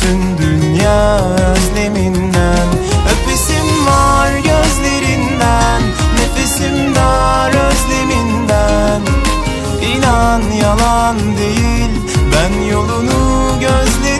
bütün dünya özleminden. Öpesim var gözlerinden Nefesim dar özleminden. İnan yalan değil Ben yolunu gözledim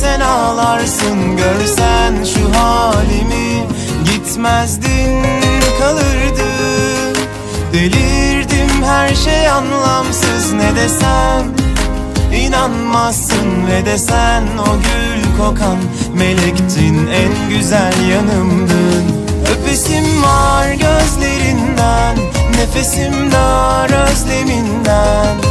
sen ağlarsın görsen şu halimi. Gitmezdin kalırdın Delirdim her şey anlamsız ne desem İnanmazsın ve desen o gül kokan Melektin en güzel yanımdın. Öpesim var gözlerinden Nefesim dar özleminden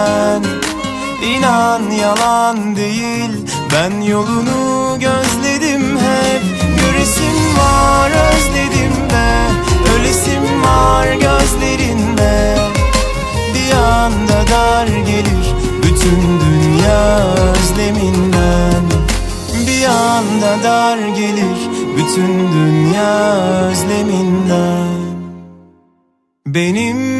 özleminden İnan yalan değil Ben yolunu gözledim hep. Göresim var özledim de Ölesim var gözlerinde. Bir anda dar gelir Bütün dünya özleminden. Bir anda dar gelir Bütün dünya özleminden. Benim